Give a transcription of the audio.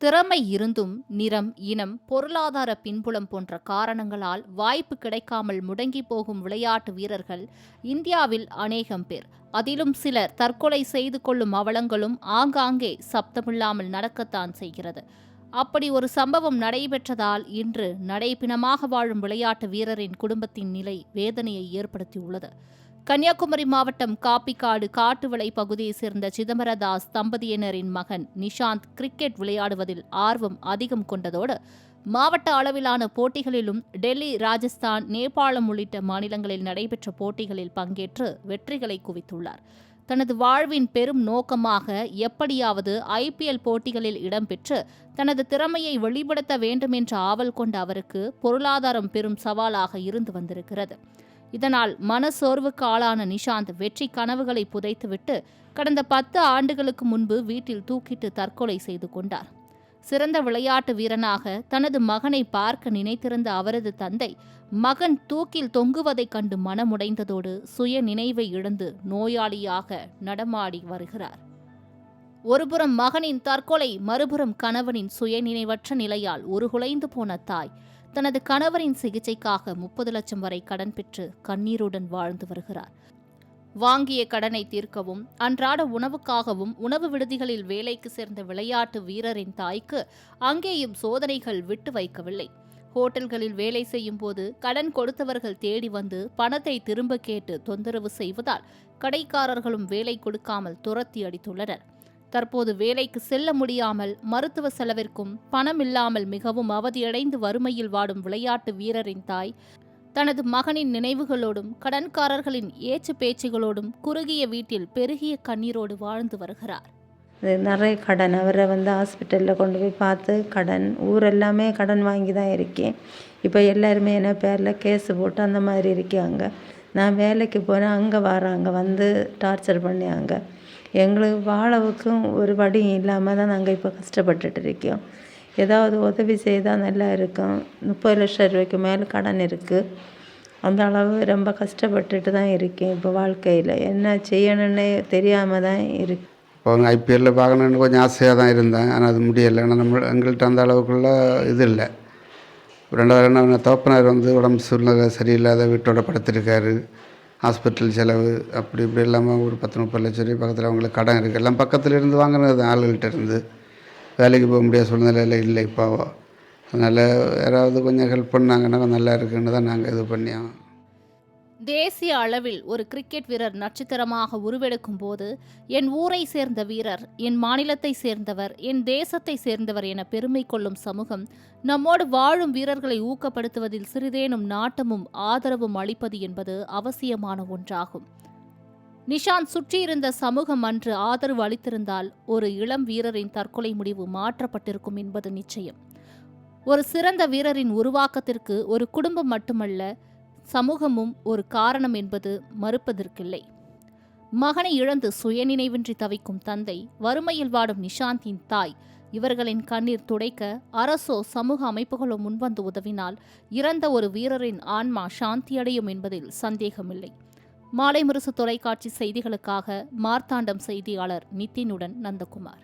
திறமை இருந்தும் நிறம் இனம் பொருளாதார பின்புலம் போன்ற காரணங்களால் வாய்ப்பு கிடைக்காமல் முடங்கி போகும் விளையாட்டு வீரர்கள் இந்தியாவில் அநேகம் பேர். அதிலும் சிலர் தற்கொலை செய்து கொள்ளும் அவலங்களும் ஆங்காங்கே சப்தமில்லாமல் நடக்கத்தான் செய்கிறது. அப்படி ஒரு சம்பவம் நடைபெற்றதால் இன்று நடைபிணமாக வாழும் விளையாட்டு வீரரின் குடும்பத்தின் நிலை வேதனையை ஏற்படுத்தியுள்ளது. கன்னியாகுமரி மாவட்டம் காப்பிக்காடு காட்டுவிளை பகுதியைச் சேர்ந்த சிதம்பரதாஸ் தம்பதியினரின் மகன் நிஷாந்த் கிரிக்கெட் விளையாடுவதில் ஆர்வம் அதிகம் கொண்டதோடு மாவட்ட அளவிலான போட்டிகளிலும் டெல்லி ராஜஸ்தான் நேபாளம் உள்ளிட்ட மாநிலங்களில் நடைபெற்ற போட்டிகளில் பங்கேற்று வெற்றிகளை குவித்துள்ளார். தனது வாழ்வின் பெரும் நோக்கமாக எப்படியாவது ஐபிஎல் போட்டிகளில் இடம்பெற்று தனது திறமையை வெளிப்படுத்த வேண்டும் என்ற ஆவல் கொண்ட அவருக்கு பொருளாதாரம் பெரும் சவாலாக இருந்து வந்திருக்கிறது. இதனால் மனசோர்வுக்கு ஆளான நிஷாந்த் வெற்றி கனவுகளை புதைத்துவிட்டு கடந்த பத்து ஆண்டுகளுக்கு முன்பு வீட்டில் தூக்கிட்டு தற்கொலை செய்து கொண்டார். சிறந்த விளையாட்டு வீரனாக தனது மகனை பார்க்க நினைத்திருந்த அவரது தந்தை மகன் தூக்கில் தொங்குவதைக் கண்டு மனமுடைந்ததோடு சுய நினைவை இழந்து நோயாளியாக நடமாடி வருகிறார். ஒருபுறம் மகனின் தற்கொலை மறுபுறம் கணவனின் சுயநினைவற்ற நிலையால் உருகுலைந்து போன தாய் தனது கணவரின் சிகிச்சைக்காக முப்பது லட்சம் வரை கடன் பெற்று கண்ணீருடன் வாழ்ந்து வருகிறார். வாங்கிய கடனை தீர்க்கவும் அன்றாட உணவுக்காகவும் உணவு விடுதிகளில் வேலைக்கு சேர்ந்த விளையாட்டு வீரரின் தாய்க்கு அங்கேயும் சோதனைகள் விட்டு வைக்கவில்லை. ஹோட்டல்களில் வேலை செய்யும் போது கடன் கொடுத்தவர்கள் தேடி வந்து பணத்தை திரும்ப கேட்டு தொந்தரவு செய்வதால் கடைக்காரர்களும் வேலை கொடுக்காமல் துரத்தி அடித்துள்ளனர். தற்போது வேலைக்கு செல்ல முடியாமல் மருத்துவ செலவிற்கும் பணம் இல்லாமல் மிகவும் அவதியடைந்து வறுமையில் வாடும் விளையாட்டு வீரரின் தாய். தனது மகனின் நினைவுகளோடும் கடன்காரர்களின் ஏச்சு பேச்சுகளோடும் குறுகிய வீட்டில் பெருகிய கண்ணீரோடு வாழ்ந்து வருகிறார். நிறைய கடன் அவரை வந்து ஹாஸ்பிட்டலில் கொண்டு போய் பார்த்து கடன் ஊர் எல்லாமே கடன் வாங்கி தான் இருக்கேன். இப்போ எல்லாருமே என்ன பேரில் கேஸு போட்டு அந்த மாதிரி இருக்காங்க. நான் வேலைக்கு போனேன் அங்கே வராங்க வந்து டார்ச்சர் பண்ணாங்க எங்களுக்கு வாழவுக்கும் ஒரு வழியும் இல்லாமல் தான் நாங்கள் இப்போ கஷ்டப்பட்டுட்டு இருக்கோம். ஏதாவது உதவி செய்தால் நல்லா இருக்கும். முப்பது லட்சம் ரூபாய்க்கு மேலே கடன் இருக்குது அந்த அளவு ரொம்ப கஷ்டப்பட்டுட்டு தான் இருக்கேன் இப்போ வாழ்க்கையில். என்ன செய்யணுன்னே தெரியாமல் தான் இருக்கு இப்போ அவங்க ஐபிஎல்லில் பார்க்கணுன்னு கொஞ்சம் ஆசையாக தான் இருந்தேன். ஆனால் அது முடியலை. ஏன்னா நம்ம எங்கள்கிட்ட அந்த அளவுக்குள்ள இது இல்லை. ரெண்டாவது என்ன தோப்பனார் வந்து உடம்பு சூழ்நிலை சரியில்லாத வீட்டோட படுத்திருக்காரு. ஹாஸ்பிட்டல் செலவு அப்படி இப்படி இல்லாமல் ஒரு பத்து முப்பது லட்சம் ரூபாய் பக்கத்தில் அவங்களுக்கு கடன் இருக்குது எல்லாம் பக்கத்தில் இருந்து வாங்கினது ஆளுகிட்ட இருந்து. வேலைக்கு போக முடியாத சூழ்நிலையில் இல்லை இப்போ. அதனால் யாராவது கொஞ்சம் ஹெல்ப் பண்ணாங்கன்னா நல்லா இருக்குன்னு தான் நாங்கள் இது பண்ணியோம் தேசிய அளவில் ஒரு கிரிக்கெட் வீரர் நட்சத்திரமாக உருவெடுக்கும் போது என் ஊரை சேர்ந்த வீரர் என் மாநிலத்தை சேர்ந்தவர் என் தேசத்தை சேர்ந்தவர் என பெருமை கொள்ளும் சமூகம் நம்மோடு வாழும் வீரர்களை ஊக்கப்படுத்துவதில் சிறிதேனும் நாட்டமும் ஆதரவும் அளிப்பது என்பது அவசியமான ஒன்றாகும். நிஷாந்த் சுற்றியிருந்த சமூகம் அன்று ஆதரவு அளித்திருந்தால் ஒரு இளம் வீரரின் தற்கொலை முடிவு மாற்றப்பட்டிருக்கும் என்பது நிச்சயம். ஒரு சிறந்த வீரரின் உருவாக்கத்திற்கு ஒரு குடும்பம் மட்டுமல்ல சமூகமும் ஒரு காரணம் என்பது மறுப்பதற்கில்லை. மகனை இழந்து சுயநினைவின்றி தவிக்கும் தந்தை வறுமையில் வாடும் நிஷாந்தின் தாய் இவர்களின் கண்ணீர் துடைக்க அரசோ சமூக அமைப்புகளோ முன்வந்து உதவினால் இறந்த ஒரு வீரரின் ஆன்மா சாந்தியடையும் என்பதில் சந்தேகமில்லை. மாலை முரசு தொலைக்காட்சி செய்திகளுக்காக மார்த்தாண்டம் செய்தியாளர் நிதினுடன் நந்தகுமார்.